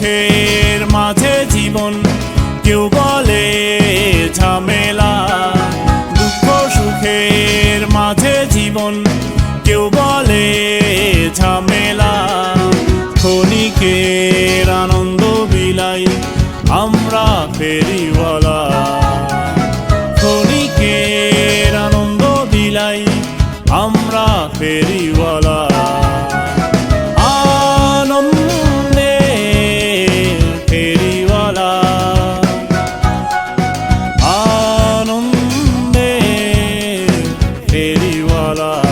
সুখের মাঝে জীবন, কেউ বলে ঝামেলা। দুঃখ সুখের মাঝে জীবন, কেউ বলে ঝামেলা। ক্ষণিকের আনন্দ বিলাই আমরা ফেরিওয়ালা। ক্ষণিকের আনন্দ বিলাই আমরা ফেরিওয়ালা। আনন্দে ফেরিওয়ালা